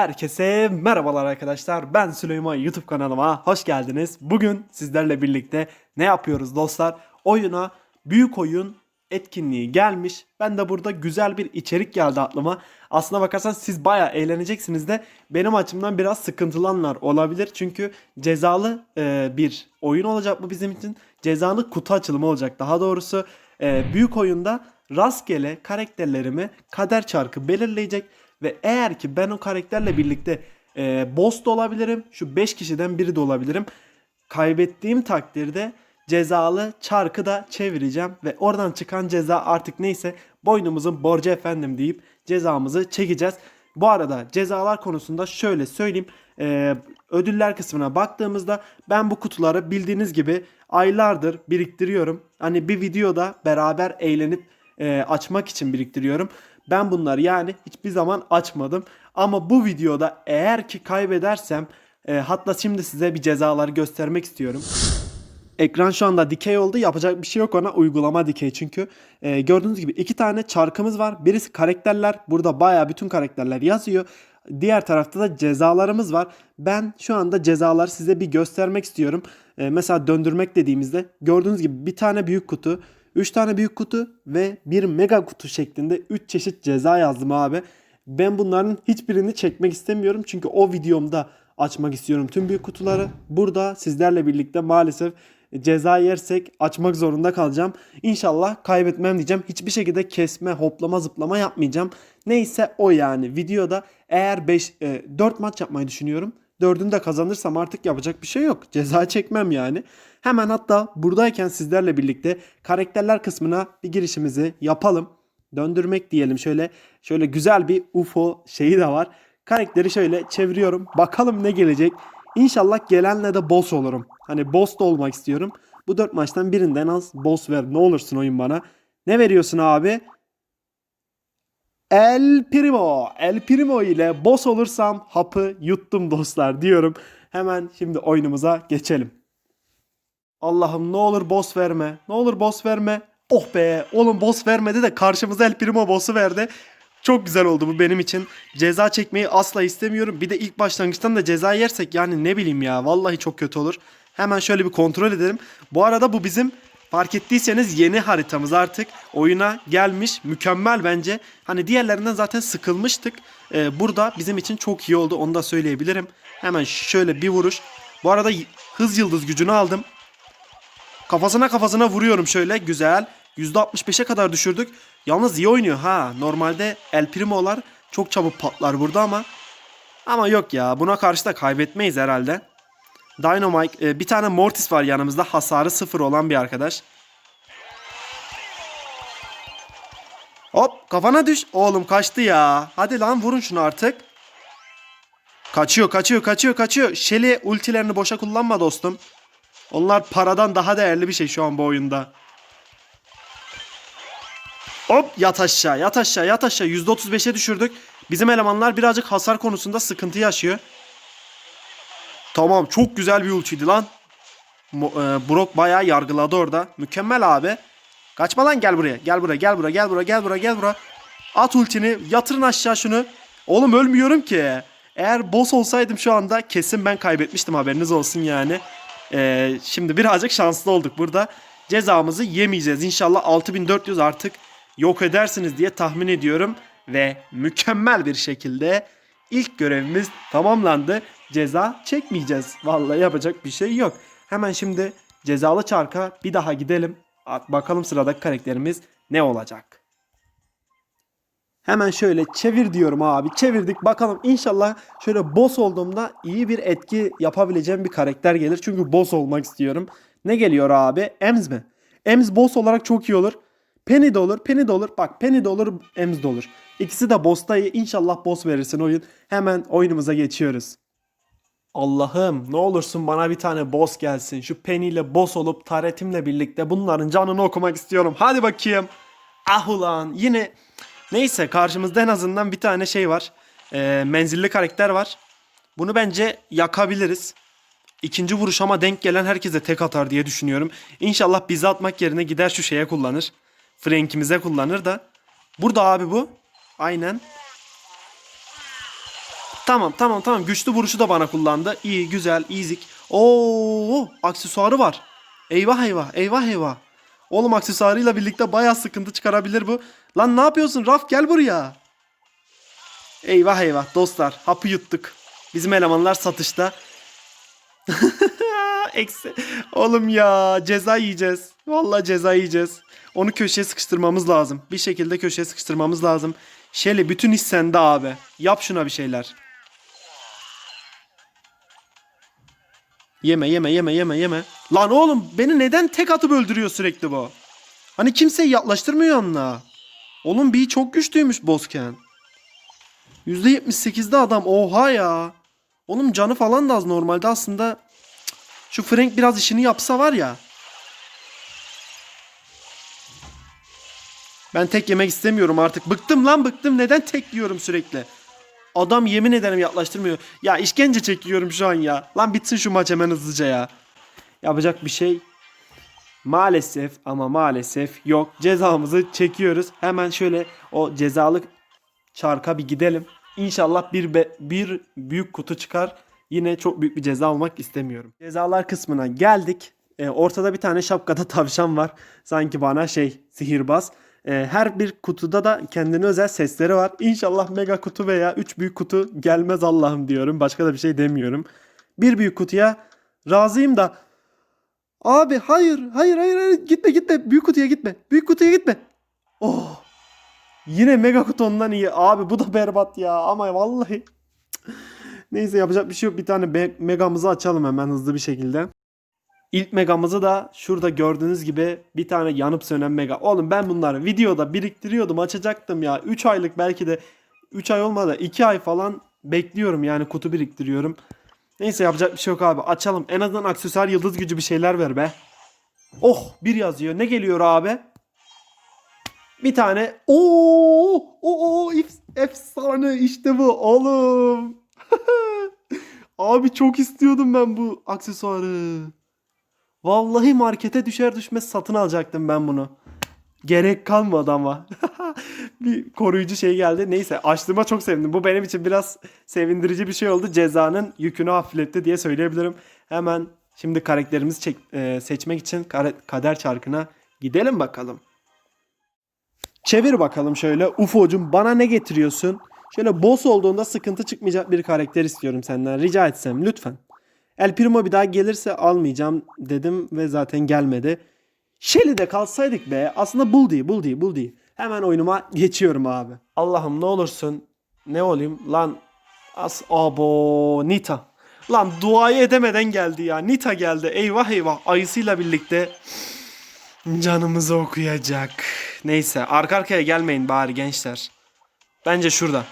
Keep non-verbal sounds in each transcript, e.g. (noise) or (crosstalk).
Herkese merhabalar arkadaşlar. Ben Süleyman YouTube kanalıma hoş geldiniz. Bugün sizlerle birlikte ne yapıyoruz dostlar? Oyuna büyük oyun etkinliği gelmiş. Ben de burada güzel bir içerik geldi aklıma. Aslına bakarsan siz baya eğleneceksiniz de benim açımdan biraz sıkıntılanlar olabilir. Çünkü cezalı e, bir oyun olacak bu bizim için. Cezalı kutu açılımı olacak daha doğrusu. E, büyük oyunda rastgele karakterlerimi kader çarkı belirleyecek ve eğer ki ben o karakterle birlikte e, boss da olabilirim, şu 5 kişiden biri de olabilirim. Kaybettiğim takdirde cezalı çarkı da çevireceğim ve oradan çıkan ceza artık neyse boynumuzun borcu efendim deyip cezamızı çekeceğiz. Bu arada cezalar konusunda şöyle söyleyeyim. Ee, ödüller kısmına baktığımızda ben bu kutuları bildiğiniz gibi aylardır biriktiriyorum. Hani bir videoda beraber eğlenip e, açmak için biriktiriyorum. Ben bunları yani hiçbir zaman açmadım. Ama bu videoda eğer ki kaybedersem e, hatta şimdi size bir cezaları göstermek istiyorum. Ekran şu anda dikey oldu. Yapacak bir şey yok ona. Uygulama dikey çünkü. Ee, gördüğünüz gibi iki tane çarkımız var. Birisi karakterler. Burada bayağı bütün karakterler yazıyor. Diğer tarafta da cezalarımız var. Ben şu anda cezaları size bir göstermek istiyorum. Ee, mesela döndürmek dediğimizde gördüğünüz gibi bir tane büyük kutu, 3 tane büyük kutu ve bir mega kutu şeklinde 3 çeşit ceza yazdım abi. Ben bunların hiçbirini çekmek istemiyorum. Çünkü o videomda açmak istiyorum tüm büyük kutuları. Burada sizlerle birlikte maalesef ceza yersek açmak zorunda kalacağım. İnşallah kaybetmem diyeceğim. Hiçbir şekilde kesme, hoplama, zıplama yapmayacağım. Neyse o yani. Videoda eğer 5 4 maç yapmayı düşünüyorum. Dördünü de kazanırsam artık yapacak bir şey yok. Ceza çekmem yani. Hemen hatta buradayken sizlerle birlikte karakterler kısmına bir girişimizi yapalım. Döndürmek diyelim şöyle. Şöyle güzel bir UFO şeyi de var. Karakteri şöyle çeviriyorum. Bakalım ne gelecek. İnşallah gelenle de boss olurum. Hani boss da olmak istiyorum. Bu dört maçtan birinden az boss ver. Ne olursun oyun bana. Ne veriyorsun abi? El Primo. El Primo ile boss olursam hapı yuttum dostlar diyorum. Hemen şimdi oyunumuza geçelim. Allah'ım ne olur boss verme. Ne olur boss verme. Oh be oğlum boss vermedi de karşımıza El Primo boss'u verdi. Çok güzel oldu bu benim için. Ceza çekmeyi asla istemiyorum. Bir de ilk başlangıçtan da ceza yersek yani ne bileyim ya vallahi çok kötü olur. Hemen şöyle bir kontrol edelim. Bu arada bu bizim fark ettiyseniz yeni haritamız artık oyuna gelmiş. Mükemmel bence. Hani diğerlerinden zaten sıkılmıştık. Ee, burada bizim için çok iyi oldu onu da söyleyebilirim. Hemen şöyle bir vuruş. Bu arada hız yıldız gücünü aldım. Kafasına kafasına vuruyorum şöyle güzel. %65'e kadar düşürdük. Yalnız iyi oynuyor ha. Normalde El Primo'lar çok çabuk patlar burada ama. Ama yok ya buna karşı da kaybetmeyiz herhalde. Dynamite e, bir tane Mortis var yanımızda hasarı sıfır olan bir arkadaş. Hop kafana düş. Oğlum kaçtı ya. Hadi lan vurun şunu artık. Kaçıyor kaçıyor kaçıyor kaçıyor. Shelly ultilerini boşa kullanma dostum. Onlar paradan daha değerli bir şey şu an bu oyunda. Hop yat aşağı yat aşağı yat aşağı %35'e düşürdük. Bizim elemanlar birazcık hasar konusunda sıkıntı yaşıyor. Tamam çok güzel bir ultiydi lan. E, Brock bayağı yargıladı orada. Mükemmel abi. Kaçma lan gel buraya. Gel buraya gel buraya gel buraya gel buraya gel buraya. At ultini yatırın aşağı şunu. Oğlum ölmüyorum ki. Eğer boss olsaydım şu anda kesin ben kaybetmiştim haberiniz olsun yani. Ee, şimdi birazcık şanslı olduk burada. Cezamızı yemeyeceğiz. İnşallah 6400 artık yok edersiniz diye tahmin ediyorum. Ve mükemmel bir şekilde ilk görevimiz tamamlandı. Ceza çekmeyeceğiz. Vallahi yapacak bir şey yok. Hemen şimdi cezalı çarka bir daha gidelim. Bakalım sıradaki karakterimiz ne olacak. Hemen şöyle çevir diyorum abi. Çevirdik bakalım inşallah şöyle boss olduğumda iyi bir etki yapabileceğim bir karakter gelir. Çünkü boss olmak istiyorum. Ne geliyor abi? Ems mi? Ems boss olarak çok iyi olur. Penny de olur, Penny de olur. Bak Penny de olur, Ems de olur. İkisi de boss'ta iyi. İnşallah boss verirsin oyun. Hemen oyunumuza geçiyoruz. Allah'ım ne olursun bana bir tane boss gelsin. Şu Penny ile boss olup taretimle birlikte bunların canını okumak istiyorum. Hadi bakayım. Ah ulan yine neyse karşımızda en azından bir tane şey var. Ee, menzilli karakter var. Bunu bence yakabiliriz. İkinci vuruş ama denk gelen herkese tek atar diye düşünüyorum. İnşallah bizi atmak yerine gider şu şeye kullanır. Frank'imize kullanır da. Burada abi bu. Aynen. Tamam tamam tamam güçlü vuruşu da bana kullandı. İyi güzel easy. Oo aksesuarı var. Eyvah eyvah eyvah eyvah. Oğlum aksesuarıyla birlikte bayağı sıkıntı çıkarabilir bu. Lan ne yapıyorsun Raf gel buraya. Eyvah eyvah dostlar hapı yuttuk. Bizim elemanlar satışta. (laughs) Eksi. Oğlum ya ceza yiyeceğiz. Vallahi ceza yiyeceğiz. Onu köşeye sıkıştırmamız lazım. Bir şekilde köşeye sıkıştırmamız lazım. Şeli bütün iş sende abi. Yap şuna bir şeyler. Yeme yeme yeme yeme yeme. Lan oğlum beni neden tek atıp öldürüyor sürekli bu? Hani kimseyi yaklaştırmıyor yanına. Oğlum bir çok güçlüymüş Bozken. %78'de adam oha ya. Oğlum canı falan da az normalde aslında. Şu Frank biraz işini yapsa var ya. Ben tek yemek istemiyorum artık. Bıktım lan bıktım. Neden tek yiyorum sürekli? Adam yemin ederim yaklaştırmıyor. Ya işkence çekiyorum şu an ya. Lan bitsin şu maç hemen hızlıca ya. Yapacak bir şey maalesef ama maalesef yok. Cezamızı çekiyoruz. Hemen şöyle o cezalık çarka bir gidelim. İnşallah bir, be- bir büyük kutu çıkar. Yine çok büyük bir ceza almak istemiyorum. Cezalar kısmına geldik. Ee, ortada bir tane şapkada tavşan var. Sanki bana şey sihirbaz. Ee, her bir kutuda da kendine özel sesleri var. İnşallah mega kutu veya 3 büyük kutu gelmez Allah'ım diyorum. Başka da bir şey demiyorum. Bir büyük kutuya razıyım da Abi hayır hayır hayır hayır gitme gitme büyük kutuya gitme. Büyük kutuya gitme. Oh. Yine mega kutu ondan iyi. Abi bu da berbat ya ama vallahi. Neyse yapacak bir şey yok. Bir tane megamızı açalım hemen hızlı bir şekilde. İlk megamızı da şurada gördüğünüz gibi bir tane yanıp sönen mega. Oğlum ben bunları videoda biriktiriyordum açacaktım ya. 3 aylık belki de 3 ay olmadı 2 ay falan bekliyorum yani kutu biriktiriyorum. Neyse yapacak bir şey yok abi. Açalım. En azından aksesuar yıldız gücü bir şeyler ver be. Oh bir yazıyor. Ne geliyor abi? Bir tane. Oo, oo, ef- efsane işte bu oğlum. (laughs) abi çok istiyordum ben bu aksesuarı. Vallahi markete düşer düşmez satın alacaktım ben bunu. Gerek kalmadı ama. (laughs) bir koruyucu şey geldi. Neyse açtığıma çok sevindim. Bu benim için biraz sevindirici bir şey oldu. Cezanın yükünü hafifletti diye söyleyebilirim. Hemen şimdi karakterimizi çek- e, seçmek için kader çarkına gidelim bakalım. Çevir bakalım şöyle. UFO'cum bana ne getiriyorsun? Şöyle boss olduğunda sıkıntı çıkmayacak bir karakter istiyorum senden. Rica etsem lütfen. El Primo bir daha gelirse almayacağım dedim ve zaten gelmedi. Shelly'de kalsaydık be. Aslında Buldy, Buldy, Buldy. Hemen oyunuma geçiyorum abi. Allah'ım ne olursun. Ne olayım? Lan as abo Nita. Lan duayı edemeden geldi ya. Nita geldi. Eyvah eyvah. Ayısıyla birlikte canımızı okuyacak. Neyse arka arkaya gelmeyin bari gençler. Bence şurada.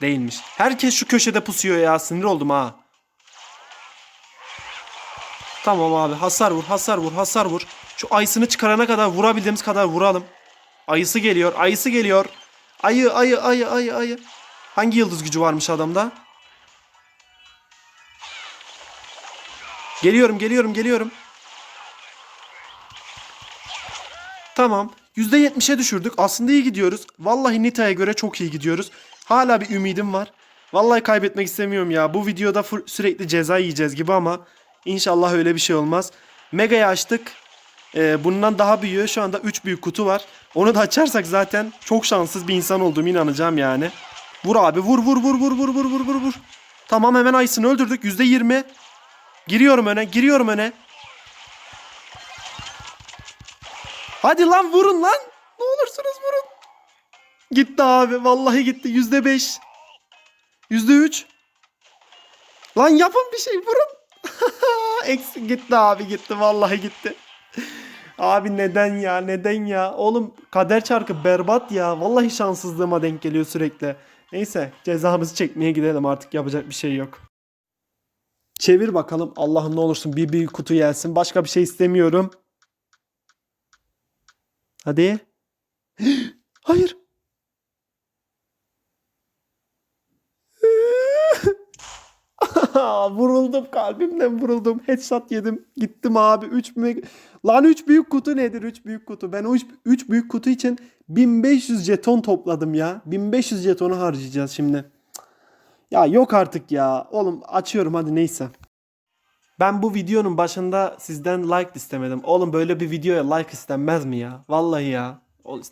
Değilmiş. Herkes şu köşede pusuyor ya. Sinir oldum ha. Tamam abi hasar vur hasar vur hasar vur. Şu ayısını çıkarana kadar vurabildiğimiz kadar vuralım. Ayısı geliyor ayısı geliyor. Ayı ayı ayı ayı ayı. Hangi yıldız gücü varmış adamda? Geliyorum geliyorum geliyorum. Tamam. %70'e düşürdük. Aslında iyi gidiyoruz. Vallahi Nita'ya göre çok iyi gidiyoruz. Hala bir ümidim var. Vallahi kaybetmek istemiyorum ya. Bu videoda sürekli ceza yiyeceğiz gibi ama inşallah öyle bir şey olmaz. Mega'yı açtık. Ee, bundan daha büyüğü şu anda 3 büyük kutu var. Onu da açarsak zaten çok şanssız bir insan olduğumu inanacağım yani. Vur abi vur vur vur vur vur vur vur vur vur. Tamam hemen Ayısını öldürdük. %20. Giriyorum öne giriyorum öne. Hadi lan vurun lan. Ne olursunuz vurun. Gitti abi. Vallahi gitti. Yüzde beş. Yüzde üç. Lan yapın bir şey vurun. (laughs) Eksi gitti abi gitti. Vallahi gitti. Abi neden ya neden ya? Oğlum kader çarkı berbat ya. Vallahi şanssızlığıma denk geliyor sürekli. Neyse cezamızı çekmeye gidelim artık yapacak bir şey yok. Çevir bakalım. Allah'ım ne olursun bir büyük kutu gelsin. Başka bir şey istemiyorum. Hadi. (gasps) Hayır. (laughs) vuruldum kalbimden vuruldum. Headshot yedim. Gittim abi. 3 büyük... Lan 3 büyük kutu nedir? 3 büyük kutu. Ben o 3 büyük kutu için 1500 jeton topladım ya. 1500 jetonu harcayacağız şimdi. Ya yok artık ya. Oğlum açıyorum hadi neyse. Ben bu videonun başında sizden like istemedim. Oğlum böyle bir videoya like istenmez mi ya? Vallahi ya.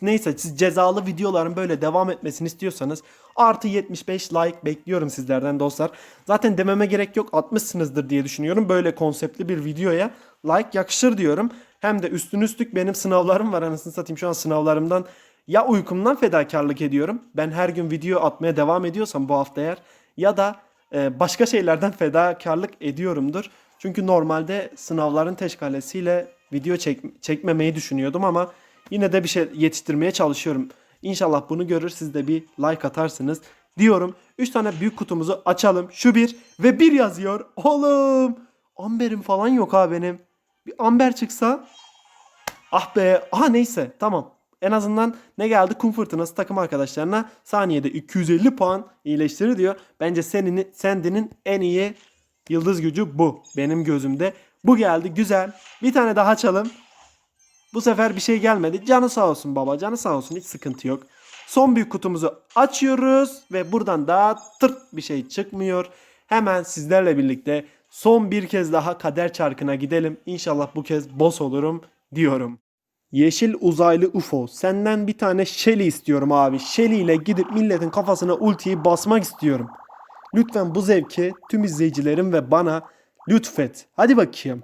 Neyse siz cezalı videoların böyle devam etmesini istiyorsanız artı 75 like bekliyorum sizlerden dostlar. Zaten dememe gerek yok atmışsınızdır diye düşünüyorum. Böyle konseptli bir videoya like yakışır diyorum. Hem de üstün üstlük benim sınavlarım var anasını satayım şu an sınavlarımdan ya uykumdan fedakarlık ediyorum. Ben her gün video atmaya devam ediyorsam bu hafta eğer ya da e, başka şeylerden fedakarlık ediyorumdur. Çünkü normalde sınavların teşkalesiyle video çek, çekmemeyi düşünüyordum ama yine de bir şey yetiştirmeye çalışıyorum. İnşallah bunu görür siz de bir like atarsınız diyorum. 3 tane büyük kutumuzu açalım. Şu bir ve bir yazıyor. Oğlum amberim falan yok ha benim. Bir amber çıksa Ah be. Aha neyse tamam. En azından ne geldi? Kum fırtınası takım arkadaşlarına saniyede 250 puan iyileştirir diyor. Bence senin Sandy'nin en iyi yıldız gücü bu. Benim gözümde. Bu geldi güzel. Bir tane daha açalım. Bu sefer bir şey gelmedi. Canı sağ olsun baba. Canı sağ olsun. Hiç sıkıntı yok. Son büyük kutumuzu açıyoruz ve buradan daha tırt bir şey çıkmıyor. Hemen sizlerle birlikte son bir kez daha kader çarkına gidelim. İnşallah bu kez boss olurum diyorum. Yeşil uzaylı UFO. Senden bir tane Shelly istiyorum abi. Shelly ile gidip milletin kafasına ultiyi basmak istiyorum. Lütfen bu zevki tüm izleyicilerim ve bana lütfet. Hadi bakayım.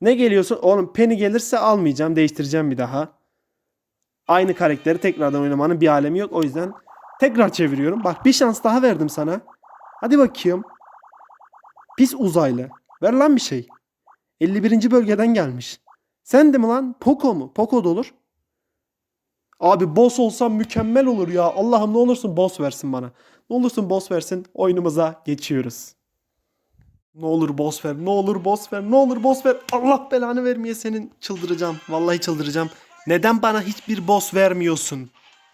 Ne geliyorsun? Oğlum Penny gelirse almayacağım. Değiştireceğim bir daha. Aynı karakteri tekrardan oynamanın bir alemi yok. O yüzden tekrar çeviriyorum. Bak bir şans daha verdim sana. Hadi bakayım. Pis uzaylı. Ver lan bir şey. 51. bölgeden gelmiş. Sen de mi lan? Poco mu? Poco da olur. Abi boss olsam mükemmel olur ya. Allah'ım ne olursun boss versin bana. Ne olursun boss versin. Oyunumuza geçiyoruz. Ne olur boss ver. Ne olur boss ver. Ne olur boss ver. Allah belanı vermeye senin. Çıldıracağım. Vallahi çıldıracağım. Neden bana hiçbir boss vermiyorsun?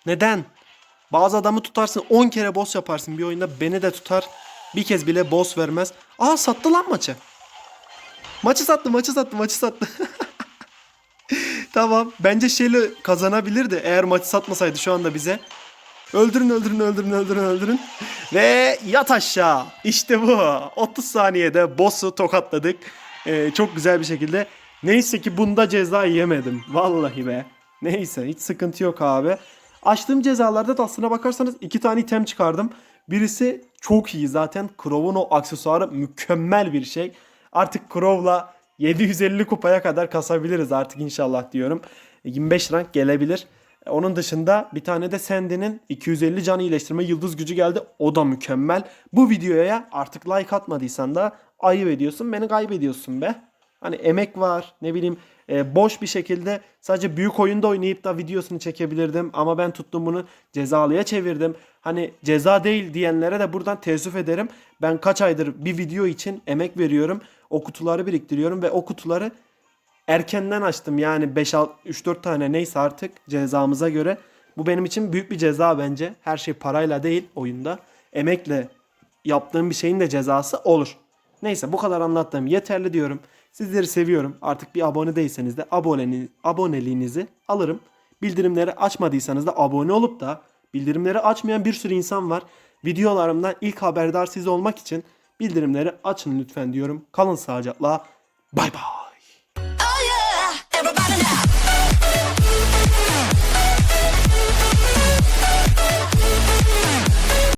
Neden? Bazı adamı tutarsın 10 kere boss yaparsın bir oyunda. Beni de tutar. Bir kez bile boss vermez. Aa sattı lan maçı. Maçı sattı, maçı sattı, maçı sattı. (laughs) tamam. Bence Shelly kazanabilirdi eğer maçı satmasaydı şu anda bize. Öldürün, öldürün, öldürün, öldürün, öldürün. Ve yat aşağı. İşte bu. 30 saniyede boss'u tokatladık. Ee, çok güzel bir şekilde. Neyse ki bunda ceza yemedim. Vallahi be. Neyse hiç sıkıntı yok abi. Açtığım cezalarda da aslına bakarsanız iki tane item çıkardım. Birisi çok iyi zaten. Crow'un o aksesuarı mükemmel bir şey. Artık Crow'la 750 kupaya kadar kasabiliriz artık inşallah diyorum. 25 rank gelebilir. Onun dışında bir tane de Sandy'nin 250 can iyileştirme yıldız gücü geldi. O da mükemmel. Bu videoya artık like atmadıysan da ayıp ediyorsun. Beni kaybediyorsun be. Hani emek var ne bileyim e, boş bir şekilde sadece büyük oyunda oynayıp da videosunu çekebilirdim. Ama ben tuttum bunu cezalıya çevirdim. Hani ceza değil diyenlere de buradan teessüf ederim. Ben kaç aydır bir video için emek veriyorum. O kutuları biriktiriyorum ve o kutuları erkenden açtım. Yani 5 3-4 tane neyse artık cezamıza göre. Bu benim için büyük bir ceza bence. Her şey parayla değil oyunda. Emekle yaptığım bir şeyin de cezası olur. Neyse bu kadar anlattığım yeterli diyorum. Sizleri seviyorum. Artık bir abone değilseniz de aboneni, aboneliğinizi alırım. Bildirimleri açmadıysanız da abone olup da bildirimleri açmayan bir sürü insan var. Videolarımdan ilk haberdar siz olmak için bildirimleri açın lütfen diyorum. Kalın sağlıcakla. Bay bay.